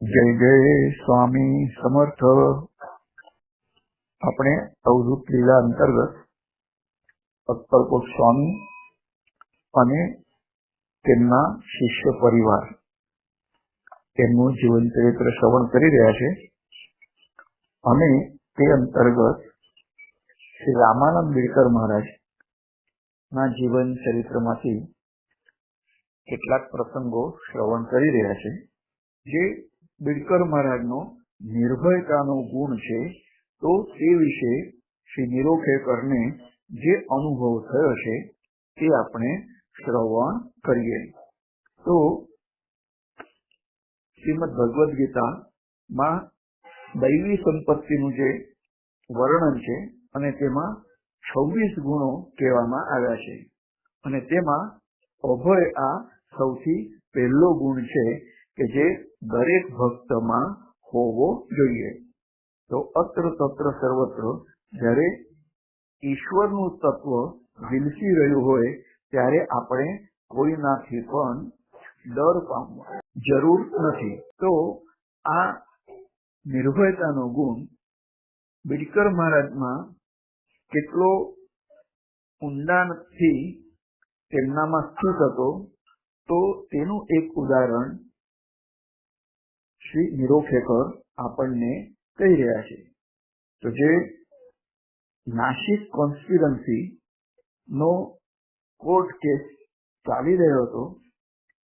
જય જય સ્વામી સમર્થ. આપણે અવધૂત લીલા અંતર્ગત અક્કલકોટ સ્વામી અને તેમના શિષ્ય પરિવાર તેમનું જીવન ચરિત્ર શ્રવણ કરી રહ્યા છે. અને તે અંતર્ગત શ્રી રામાનંદ બિરકર મહારાજ ના જીવન ચરિત્રમાંથી કેટલાક પ્રસંગો શ્રવણ કરી રહ્યા છે, જે બિડકર મહારાજનો નિર્ભયતાનો ગુણ છે, તો તે વિશે શ્રી નિરોખેકરને જે અનુભવ થયો છે, તે આપણે શ્રવણ કરીએ. તો શ્રીમદ ભગવદ્ ગીતામાં દૈવી સંપત્તિનું જે વર્ણન છે, અને તેમાં છવ્વીસ ગુણો કહેવામાં આવ્યા છે. અને તેમાં અભય આ સૌથી પહેલો ગુણ છે, કે જે દરેક ભક્તમાં હોવો જોઈએ. તો અત્ર તત્ર સર્વત્ર જ્યારે ઈશ્વરનું તત્વ વિલસી રહ્યું હોય, ત્યારે આપણે કોઈનાથી પણ ડર પામવા જરૂર નથી. તો આ નિર્ભયતાનો ગુણ બિડકર મહારાજમાં કેટલો ઊંડાણથી તેમનામાં સ્થિત હતો, તો તેનું એક ઉદાહરણ શ્રી નિરોખેકર આપણને કહી રહ્યા છે. તો જે નાસિક કોન્સ્પિરન્સી નો કોર્ટ કેસ ચાલી રહ્યો હતો,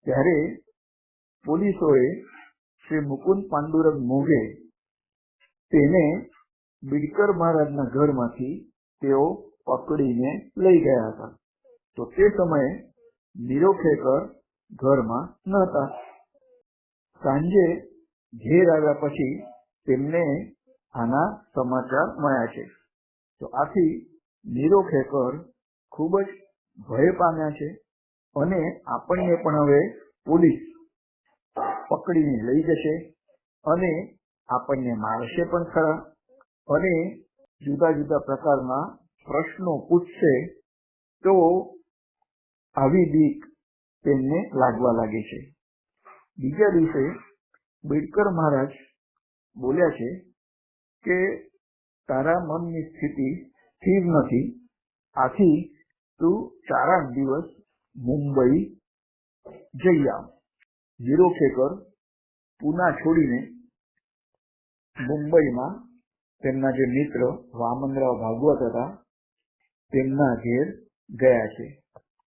ત્યારે પોલીસોએ શ્રી મુકુંદ પાંડુરંગ મોઘે તેને બિડકર મહારાજના ઘરમાંથી તેઓ પકડીને લઈ ગયા હતા. તો તે સમયે નિરોખેકર ઘરમાં નહોતા. સાંજે ઘેર આવ્યા પછી તેમને આના સમાચાર મળ્યા છે. તો આથી નિરોખેકર ખૂબ જ ભય પામ્યા છે અને આપણને પણ હવે પોલીસ પકડીને લઈ જશે અને આપણને મારશે પણ ખરા અને જુદા જુદા પ્રકારના પ્રશ્નો પૂછશે તો આવી બીક તેમને લાગવા લાગે છે. બીજા દિવસે બિડકર મહારાજ બોલ્યા છે કે તારા મનની સ્થિતિ સ્થિર નથી. આથી તું ચારાક દિવસ મુંબઈ જઈ આવ. નિરોખેકર પૂના છોડીને મુંબઈમાં તેમના જે મિત્ર વામનરાવ ભાગવત હતા, તેમના ઘેર ગયા છે.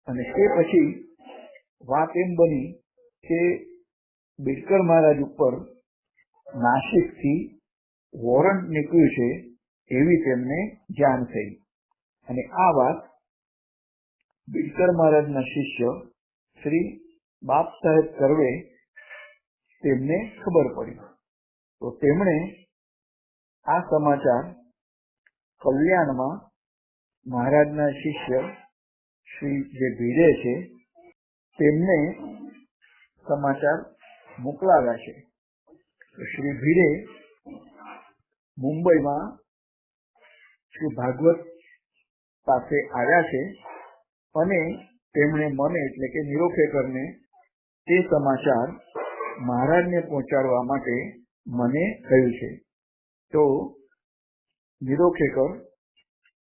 અને તે પછી વાત એમ બની કે બિડકર મહારાજ ઉપર નાસિકથી વોરંટ નીકળ્યું છે એવી તેમને જાણ થઈ. અને આ વાત બિડકર મહારાજના શિષ્ય શ્રી બાપ સાહેબ કરવે તેમને ખબર પડી. તો તેમણે આ સમાચાર કલ્યાણમાં મહારાજના શિષ્ય શ્રી જે ભીડે છે તેમને સમાચાર મોકલાવ્યા છે. શ્રી ભીડે મુંબઈમાં શ્રી ભાગવત પાસે આવ્યા છે અને તેમણે મને એટલે કે નિરોખેકરને તે સમાચાર મહારાજને પહોંચાડવા માટે મને કહ્યું છે. તો નિરોખેકર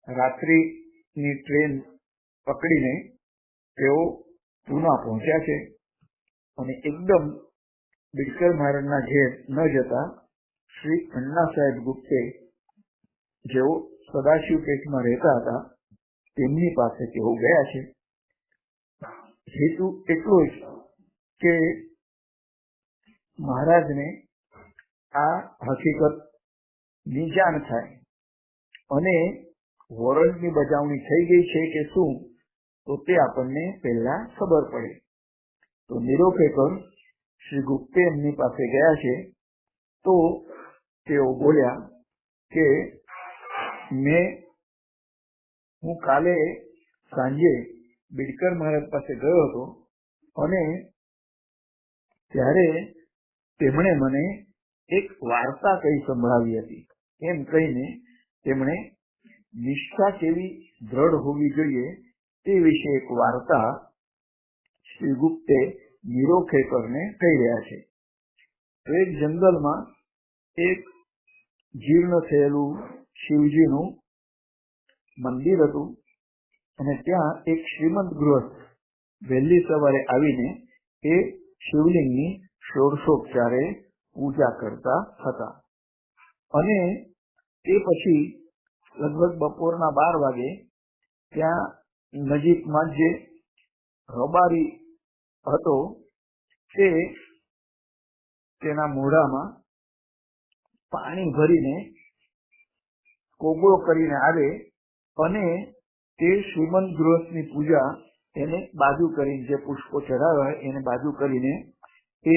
રાત્રિની ટ્રેન પકડીને તેઓ પુના પહોંચ્યા છે અને એકદમ બિડકર મહારાજના ઘેર ન જતા શ્રી અન્ના સાહેબ ગુપ્તે જેઓ સદાશિવ પેટમાં રહેતા હતા, તેમની પાસે તેઓ ગયા છે. હેતુ એટલો જ કે મહારાજને આ હકીકતની થાય અને વોરંટની બજાવણી થઈ ગઈ છે કે શું, તો તે આપણને પહેલા ખબર પડે. તો નિરોખેકર શ્રી ગુપ્તે એમની પાસે ગયા છે, તો તેઓ બોલ્યા કે મેં, હું કાલે સાંજે બિડકર મહારાજ પાસે ગયો હતો અને ત્યારે તેમણે મને એક વાર્તા કઈ સંભળાવી હતી. એમ કહીને તેમણે નિષ્ઠા કેવી દ્રઢ હોવી જોઈએ તે વિશે એક વાર્તા શ્રી ગુપ્તે નિરોખેકરને કહી રહ્યા છે. તો એક જંગલમાં એક જીર્ણ થયેલું શિવજીનું મંદિર હતું અને ત્યાં એક શ્રીમંત ગૃહસ્થ વહેલી સવારે આવીને એ શિવલિંગની ષોડશોપચારે પૂજા કરતા હતા. અને તે પછી લગભગ બપોરના બાર વાગે ત્યાં નજીકમાં જે રબારી હતો તે તેના મોઢામાં પાણી ભરીને કોગળો કરીને આવે અને તે શ્રીમંત ગૃહસ્થની પૂજા એને બાજુ કરીને જે પુષ્પો ચઢાવે એને બાજુ કરીને એ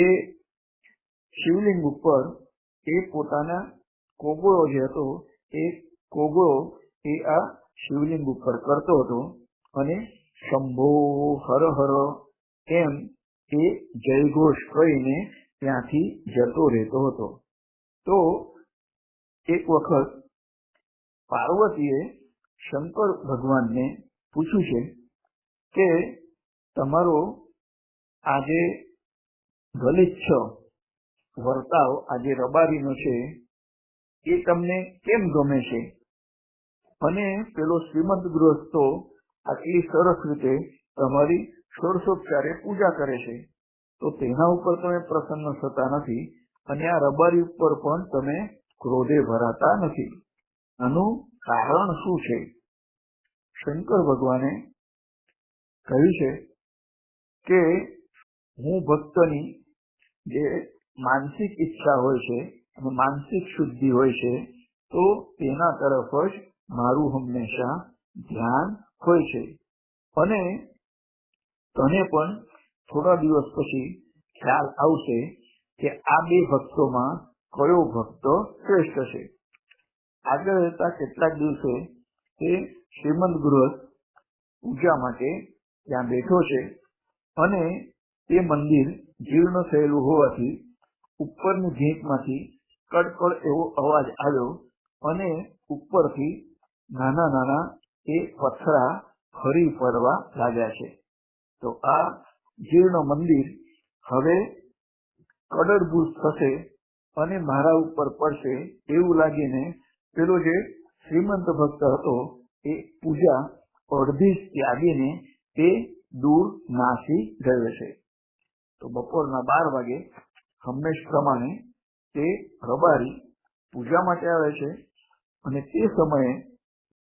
શિવલિંગ ઉપર એ પોતાના કોગળો જે હતો, એ કોગળો એ આ શિવલિંગ ઉપર કરતો હતો અને શંભો હર હર એમ એ જયઘોષ કરીને ત્યાંથી જતો રહેતો હતો. તો એક વખત પાર્વતીએ શંકર ભગવાનને પૂછ્યું છે કે તમારો આજે ગલિચ્છ વર્તાવ આજે રબારીનો છે, એ તમને કેમ ગમે છે? અને પેલો શ્રીમંત ગૃહસ્થો આટલી સરસ રીતે તમારી ષોડશોપચારે પૂજા કરે છે. તો તેના ઉપર તમે પ્રસન્ન થતા નથી અને આ રબારી ઉપર પણ તમે ક્રોધે ભરાતા નથી. આનું કારણ શું છે? શંકર ભગવાને કહ્યું છે કે હું ભક્તની જે માનસિક ઈચ્છા હોય છે અને માનસિક શુદ્ધિ હોય છે, તો તેના તરફ જ મારું હંમેશા ધ્યાન હોય છે. અને તને પણ થોડા દિવસ પછી ખ્યાલ આવશે કે આ બે ભક્તોમાં કયો ભક્ત શ્રેષ્ઠ છે. આગળ રહેતા કેટલાક દિવસે તે શ્રીમંત ગૃહ પૂજા માટે ત્યાં બેઠો છે અને તે મંદિર જીર્ણ થયેલું હોવાથી ઉપરની ભીંતમાંથી કડકડ એવો અવાજ આવ્યો અને ઉપરથી નાના નાના એ પથરા ફરી પડવા લાગ્યા છે. તો આ જીર્ણ મંદિર હવે કડરભૂત થશે અને મારા ઉપર પડશે એવું લાગીને પેલો જે શ્રીમંત ભક્ત હતો એ પૂજા અડધી ત્યાગીને તે દૂર નાસી ગયો છે. તો બપોરના બાર વાગે હંમેશ પ્રમાણે તે રબારી પૂજા માટે આવે છે અને તે સમયે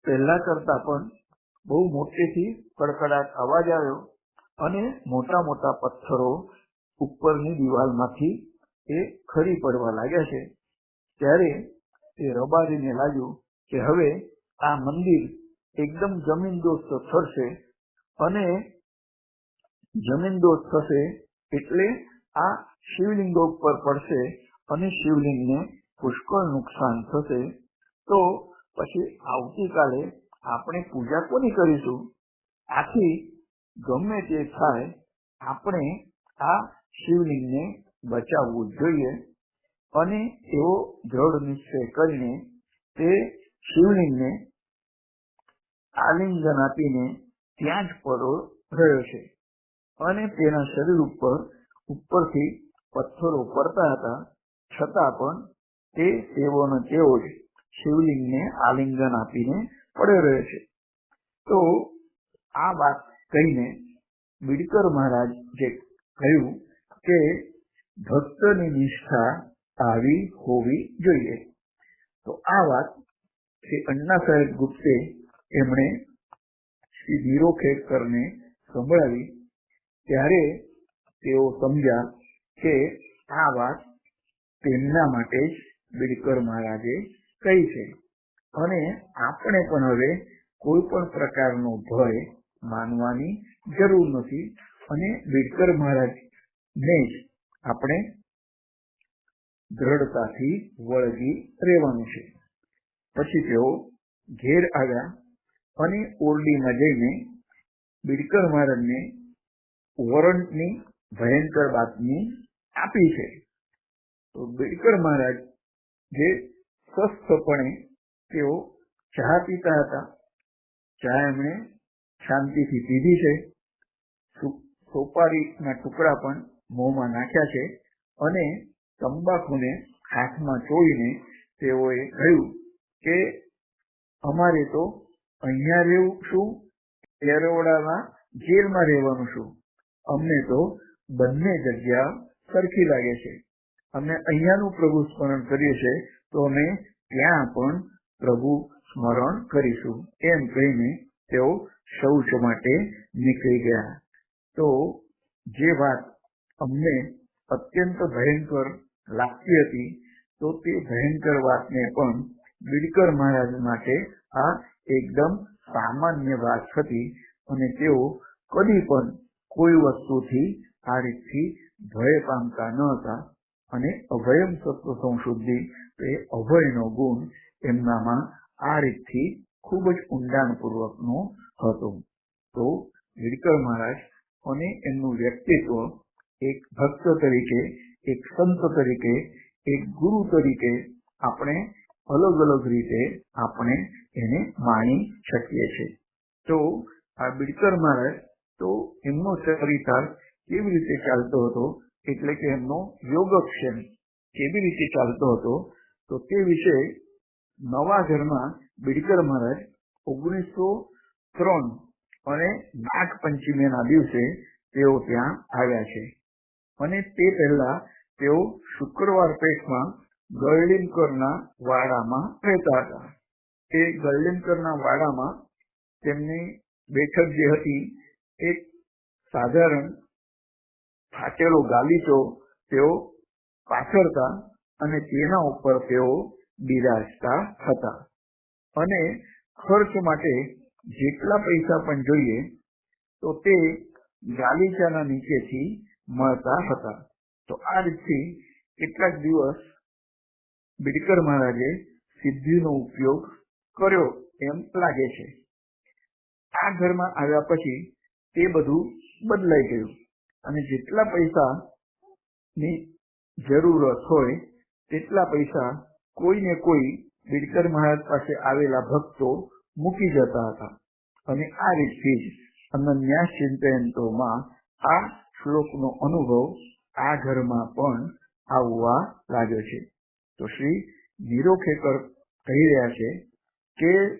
પહેલા કરતા પણ બહુ મોટેથી કડકડાટ અવાજ આવ્યો અને મોટા મોટા પથ્થરો ઉપરની દિવાલમાંથી એ ખરી પડવા લાગ્યા છે. ત્યારે એ રબારીને લાગ્યું કે હવે આ મંદિર એકદમ જમીનદોસ્ત થશે અને જમીનદોસ્ત થશે એટલે આ શિવલિંગો ઉપર પડશે અને શિવલિંગને પુષ્કળ નુકસાન થશે. તો પછી આવતીકાલે આપણે પૂજા કોની કરીશું? આથી ગમે તે થાય, આપણે આ શિવલિંગને બચાવવું જોઈએ અને એવો દ્રઢ નિશ્ચય કરીને તે શિવલિંગને આલિંગન આપીને ત્યાં જ પડો રહ્યો છે અને તેના શરીર ઉપર, ઉપરથી પથ્થરો પડતા હતા, છતાં પણ તે તેવો ને તેવો જ શિવલિંગને આલિંગન આપીને પડ્યો રહ્યો છે. તો આ વાત કહીને બીડકર મહારાજ જે કહ્યું કે ભક્તની નિષ્ઠા આવી હોવી જોઈએ. તો આ વાત શ્રી અન્ના સાહેબ ગુપ્તે એમણે શ્રી ધીરો ખેડકરને સંભળાવી. ત્યારે તેઓ સમજ્યા કે આ વાત તેમના માટે જ બીડકર મહારાજે કહી છે. અને આપણે પણ હવે કોઈ પણ પ્રકારનો ભય માનવાની જરૂર નથી અને બીડકર મહારાજ ને જ આપણે દ્રઢતાથી વળગી રહેવાનું છે. પછી તેઓ ઘેર આવ્યા અને ઓરડીમાં જઈને બિડકર મહારાજને વોરંટની ભયંકર બાતમી આપી છે. તો બિડકર મહારાજ જે સ્વસ્થપણે તેઓ ચા પીતા હતા, ચા એમણે શાંતિથી પીધી છે. સોપારીના ટુકડા પણ મોંમાં નાખ્યા છે અને તંબાકુને હાથમાં ચોળીને તેઓએ કહ્યું કે, અમારે તો અહીંયા રહેવું શું? એરોડાના જેલમાં રહેવાનું શું? અમને તો બંને જગ્યા સરખી લાગે છે. અમે અહીંયાનું પ્રભુ સ્મરણ કરીએ છીએ તો અમે ત્યાં પણ પ્રભુ સ્મરણ કરીશું. એમ કહીને તેઓ શૌચ માટે નીકળી ગયા. તો જે વાત અમને અત્યંત ભયંકર લાગતી હતી, તો તે ભયંકર વાતને પણ બિડકર મહારાજ માટે આ એકદમ સામાન્ય વાત હતી અને તેઓ કદી પણ કોઈ વસ્તુથી આ રીતથી ભય પામતા ન હતા અને અભયમ સત્વ સંશુદ્ધિ એ અભયનો ગુણ એમનામાં આ રીતથી ખૂબ જ ઊંડાણપૂર્વકનો હતો. તો વિડકર મહારાજ અને એમનું વ્યક્તિત્વ એક ભક્ત તરીકે, એક સંત તરીકે, એક ગુરુ તરીકે આપણે અલગ અલગ રીતે આપણે એને માણી શકીએ છીએ. તો આ બિડકર મહારાજ તો એમનો ચરિતાર્થ કેવી રીતે ચાલતો હતો? એટલે કે એમનો યોગક્ષેમ કેવી રીતે ચાલતો હતો? તો તે વિશે નવા ઘરમાં બિડકર મહારાજ ઓગણીસો ત્રણ અને નાગ પંચમીના દિવસે તેઓ ત્યાં આવ્યા છે. અને તે પહેલા તેઓ શુક્રવાર પેઠમાં ગરલિમકરના વાડામાં રહેતા હતા. તે ગરલિમકરના વાડામાં તેમની બેઠક જે હતી, એક સાધારણ ફાટેલો ગાલીચો તેઓ પાથરતા અને તેના ઉપર તેઓ બિરાજતા હતા. અને ખર્ચ માટે જેટલા પૈસા પણ જોઈએ, તો તે ગાલીચાના નીચેથી મળતા હતા. તો આ રીતથી કેટલાક દિવસ બિડકર મહારાજે સિદ્ધિનો ઉપયોગ કર્યો એમ લાગે છે. આ ઘરમાં આવ્યા પછી તે બધું બદલાઈ ગયું અને જેટલા પૈસાની જરૂરત હોય, તેટલા પૈસા કોઈને કોઈ બિડકર મહારાજ પાસે આવેલા ભક્તો મૂકી જતા હતા. અને આ રીતથી જ અનન્યા ચિંતયંતોમાં આ શ્લોકનો અનુભવ આ ઘરમાં પણ આવવા લાગ્યો છે. તો શ્રી નિરોખેકર કહી રહ્યા છે કે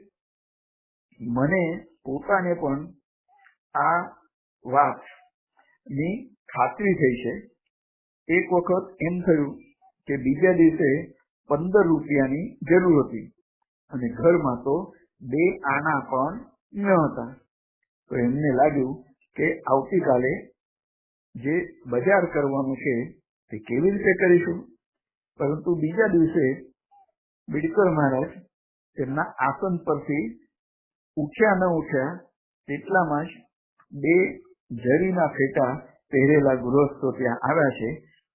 મને પોતાને પણ આ વાતની ખાતરી થઈ છે. એક વખત એમ થયું કે બીજા દિવસે પંદર રૂપિયાની જરૂર હતી. અને ઘરમાં તો બે આના પણ ન હતા. તો એમને લાગ્યું કે આવતીકાલે જે બજાર કરવાનું છે તે કેવી રીતે કરીશું? પરંતુ બીજા દિવસે બિડકર મહારાજ તેમના આસન પરથી ઉઠ્યા ન ઉઠ્યા તેટલામાં જ બે જરીના ફેટા પહેરેલા ગૃહસ્થો ત્યાં આવ્યા છે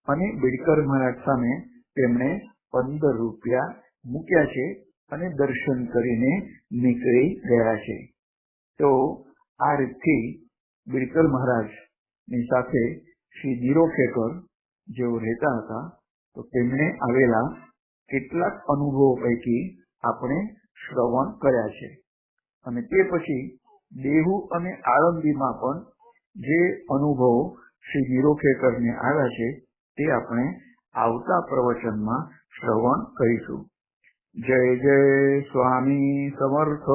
અને બિડકર મહારાજ સામે તેમણે પંદર રૂપિયા મૂક્યા છે અને દર્શન કરીને નીકળી ગયા છે. તો આ રીતથી બિરકલ મહારાજની સાથે શ્રી ધીરો ખેકર જેઓ રહેતા હતા, તો તેમણે આવેલા કેટલાક અનુભવો પૈકી આપણે શ્રવણ કર્યા છે. અને તે પછી દેહુ અને આળંદીમાં પણ જે અનુભવો શ્રી નિરોખેકરને આવ્યા છે, તે આપણે આવતા પ્રવચનમાં શ્રવણ કરીશું જય જય સ્વામી સમર્થ